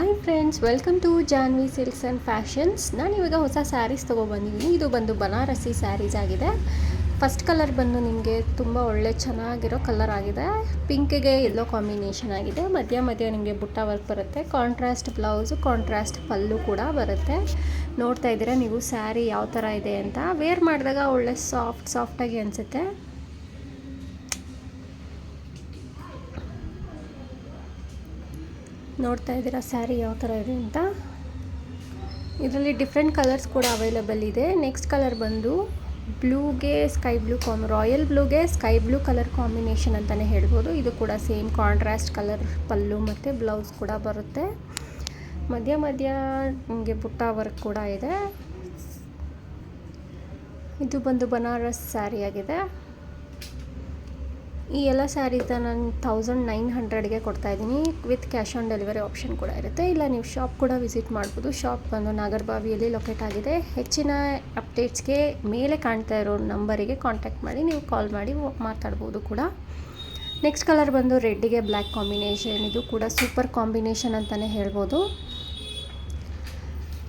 Friends welcome to Janvi silks and fashions ನಾನು ಇವಾಗ ಹೊಸ ಸ್ಯಾರೀಸ್ ತೊಗೊಬಂದಿದ್ದೀನಿ ಇದು ಬಂದು ಬನಾರಸಿ ಸ್ಯಾರೀಸ್ ಆಗಿದೆ. ಫಸ್ಟ್ ಕಲರ್ ಬಂದು ನಿಮಗೆ ತುಂಬ ಒಳ್ಳೆ ಚೆನ್ನಾಗಿರೋ ಕಲರ್ ಆಗಿದೆ. ಪಿಂಕ್ಗೆ ಎಲ್ಲೋ ಕಾಂಬಿನೇಷನ್ ಆಗಿದೆ. ಮಧ್ಯ ಮಧ್ಯ ನಿಮಗೆ ಬುಟ್ಟ ವರ್ಕ್ ಬರುತ್ತೆ. ಕಾಂಟ್ರಾಸ್ಟ್ ಬ್ಲೌಸು ಕಾಂಟ್ರಾಸ್ಟ್ ಪಲ್ಲು ಕೂಡ ಬರುತ್ತೆ. ನೋಡ್ತಾ ಇದ್ದೀರಾ ನೀವು ಸ್ಯಾರಿ ಯಾವ ಥರ ಇದೆ ಅಂತ. ವೇರ್ ಮಾಡಿದಾಗ ಒಳ್ಳೆ ಸಾಫ್ಟ್ ಸಾಫ್ಟಾಗಿ ಅನಿಸುತ್ತೆ. ನೋಡ್ತಾ ಇದ್ದೀರಾ, ಸ್ಯಾರಿ ಯಾವ ಥರ ಇದೆ ಅಂತ? ಇದರಲ್ಲಿ ಡಿಫ್ರೆಂಟ್ ಕಲರ್ಸ್ ಕೂಡ ಅವೈಲಬಲ್ ಇದೆ. ನೆಕ್ಸ್ಟ್ ಕಲರ್ ಬಂದು ಬ್ಲೂಗೆ ಸ್ಕೈ ಬ್ಲೂ ಕಾಮ್, ರಾಯಲ್ ಬ್ಲೂಗೆ ಸ್ಕೈ ಬ್ಲೂ ಕಲರ್ ಕಾಂಬಿನೇಷನ್ ಅಂತಲೇ ಹೇಳ್ಬೋದು. ಇದು ಕೂಡ ಸೇಮ್ ಕಾಂಟ್ರಾಸ್ಟ್ ಕಲರ್ ಪಲ್ಲು ಮತ್ತು ಬ್ಲೌಸ್ ಕೂಡ ಬರುತ್ತೆ. ಮಧ್ಯ ಮಧ್ಯ ನಿಮಗೆ ಬುಟ್ಟ ವರ್ಕ್ ಕೂಡ ಇದೆ. ಇದು ಬಂದು ಬನಾರಸ್ ಸ್ಯಾರಿ ಆಗಿದೆ. ಈ ಎಲ್ಲ ಸ್ಯಾರೀಸ್ನ ನಾನು ತೌಸಂಡ್ ನೈನ್ ಹಂಡ್ರೆಡ್ಗೆ ಕೊಡ್ತಾಯಿದ್ದೀನಿ with cash on delivery option ಕೂಡ ಇರುತ್ತೆ. ಇಲ್ಲ ನೀವು ಶಾಪ್ ಕೂಡ ವಿಸಿಟ್ ಮಾಡ್ಬೋದು. ಶಾಪ್ ಬಂದು ನಾಗರಬಾವಿಯಲ್ಲಿ ಲೊಕೇಟ್ ಆಗಿದೆ. ಹೆಚ್ಚಿನ ಅಪ್ಡೇಟ್ಸ್ಗೆ ಮೇಲೆ ಕಾಣ್ತಾ ಇರೋ ನಂಬರಿಗೆ ಕಾಂಟ್ಯಾಕ್ಟ್ ಮಾಡಿ, ನೀವು ಕಾಲ್ ಮಾಡಿ ಮಾತಾಡ್ಬೋದು ಕೂಡ. ನೆಕ್ಸ್ಟ್ ಕಲರ್ ಬಂದು ರೆಡ್ಡಿಗೆ ಬ್ಲ್ಯಾಕ್ ಕಾಂಬಿನೇಷನ್ ಇದು ಕೂಡ ಸೂಪರ್ ಕಾಂಬಿನೇಷನ್ ಅಂತಲೇ ಹೇಳ್ಬೋದು.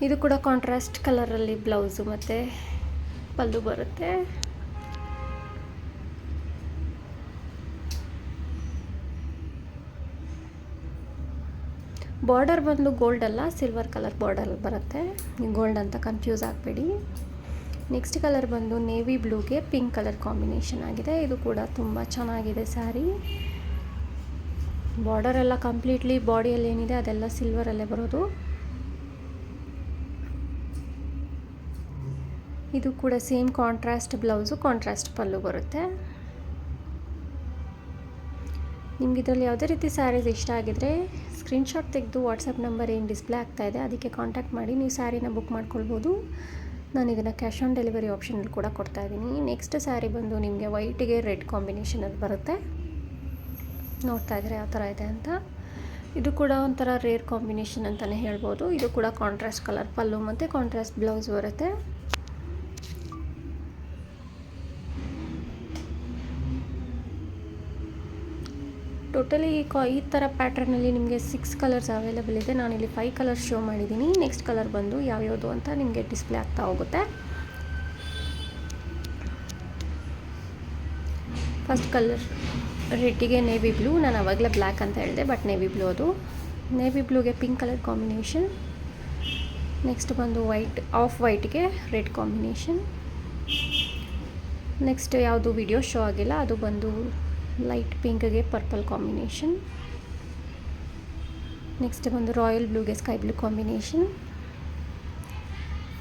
ಇದು ಕೂಡ ಕಾಂಟ್ರಾಸ್ಟ್ ಕಲರಲ್ಲಿ ಬ್ಲೌಸು ಮತ್ತು ಪಲ್ಲು ಬರುತ್ತೆ. ಬಾರ್ಡರ್ ಬಂದು ಗೋಲ್ಡ್ ಅಲ್ಲ ಸಿಲ್ವರ್ ಕಲರ್ ಬಾರ್ಡರ್ ಬರುತ್ತೆ. ಗೋಲ್ಡ್ ಅಂತ ಕನ್ಫ್ಯೂಸ್ ಆಗಬೇಡಿ. ನೆಕ್ಸ್ಟ್ ಕಲರ್ ಬಂದು ನೇವಿ ಬ್ಲೂಗೆ ಪಿಂಕ್ ಕಲರ್ ಕಾಂಬಿನೇಷನ್ ಆಗಿದೆ. ಇದು ಕೂಡ ತುಂಬ ಚೆನ್ನಾಗಿದೆ ಸ್ಯಾರಿ ಬಾರ್ಡರ್ ಎಲ್ಲ ಕಂಪ್ಲೀಟ್ಲಿ ಬಾಡಿಯಲ್ಲಿ ಏನಿದೆ, ಅದೆಲ್ಲ ಸಿಲ್ವರಲ್ಲೇ ಬರೋದು. ಇದು ಕೂಡ same contrast blouse contrast pallu ಬರುತ್ತೆ. ನಿಮ್ಗೆ ಇದರಲ್ಲಿ ಯಾವುದೇ ರೀತಿ ಸ್ಯಾರೀಸ್ ಇಷ್ಟ ಆಗಿದ್ರೆ ಸ್ಕ್ರೀನ್ಶಾಟ್ ತೆಗೆದು ವಾಟ್ಸಪ್ ನಂಬರ್ ಏನು ಡಿಸ್ಪ್ಲೇ ಆಗ್ತಾ ಇದೆ, ಅದಕ್ಕೆ ಕಾಂಟ್ಯಾಕ್ಟ್ ಮಾಡಿ. ನೀವು ಸ್ಯಾರಿನ ಬುಕ್ ಮಾಡ್ಕೊಳ್ಬೋದು. ನಾನು ಇದನ್ನು ಕ್ಯಾಶ್ ಆನ್ ಡೆಲಿವರಿ ಆಪ್ಷನಲ್ಲಿ ಕೂಡ ಕೊಡ್ತಾ ಇದ್ದೀನಿ. ನೆಕ್ಸ್ಟ್ ಸ್ಯಾರಿ ಬಂದು ನಿಮಗೆ ವೈಟಿಗೆ ರೆಡ್ ಕಾಂಬಿನೇಷನಲ್ಲಿ ಬರುತ್ತೆ. ನೋಡ್ತಾ ಇದ್ದರೆ ಯಾವ ಥರ ಇದೆ ಅಂತ. ಇದು ಕೂಡ ಒಂಥರ ರೇರ್ ಕಾಂಬಿನೇಷನ್ ಅಂತಲೇ ಹೇಳ್ಬೋದು. ಇದು ಕೂಡ ಕಾಂಟ್ರಾಸ್ಟ್ ಕಲರ್ ಪಲ್ಲು ಮತ್ತು ಕಾಂಟ್ರಾಸ್ಟ್ ಬ್ಲೌಸ್ ಬರುತ್ತೆ. ಟೋಟಲಿ ಕಾ ಈ ಥರ ಪ್ಯಾಟ್ರನಲ್ಲಿ ನಿಮಗೆ ಸಿಕ್ಸ್ ಕಲರ್ಸ್ ಅವೈಲೇಬಲ್ ಇದೆ. ನಾನು ಇಲ್ಲಿ ಫೈವ್ ಕಲರ್ಸ್ ಶೋ ಮಾಡಿದ್ದೀನಿ ನೆಕ್ಸ್ಟ್ ಕಲರ್ ಬಂದು ಯಾವ್ಯಾವುದು ಅಂತ ನಿಮಗೆ ಡಿಸ್ಪ್ಲೇ ಆಗ್ತಾ ಹೋಗುತ್ತೆ. ಫಸ್ಟ್ ಕಲರ್ ರೆಡ್ಡಿಗೆ ನೇವಿ ಬ್ಲೂ ನಾನು ಅವಾಗಲೇ ಬ್ಲ್ಯಾಕ್ ಅಂತ ಹೇಳಿದೆ ಬಟ್ ನೇವಿ ಬ್ಲೂ ಅದು. ನೇವಿ ಬ್ಲೂಗೆ ಪಿಂಕ್ ಕಲರ್ ಕಾಂಬಿನೇಷನ್ ನೆಕ್ಸ್ಟ್ ಬಂದು ವೈಟ್ ಆಫ್ ವೈಟ್ಗೆ ರೆಡ್ ಕಾಂಬಿನೇಷನ್ ನೆಕ್ಸ್ಟ್ ಯಾವುದು ವಿಡಿಯೋ ಶೋ ಆಗಿಲ್ಲ, ಅದು ಬಂದು ಲೈಟ್ ಪಿಂಕ್ಗೆ ಪರ್ಪಲ್ ಕಾಂಬಿನೇಷನ್ ನೆಕ್ಸ್ಟ್ ಬಂದು ರಾಯಲ್ ಬ್ಲೂಗೆ ಸ್ಕೈ ಬ್ಲೂ ಕಾಂಬಿನೇಷನ್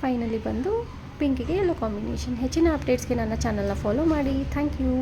ಫೈನಲಿ ಬಂದು ಪಿಂಕಿಗೆ ಎಲ್ಲೋ ಕಾಂಬಿನೇಷನ್ ಹೆಚ್ಚಿನ ಅಪ್ಡೇಟ್ಸ್ಗೆ ನನ್ನ ಚಾನಲ್ನ ಫಾಲೋ ಮಾಡಿ. Thank you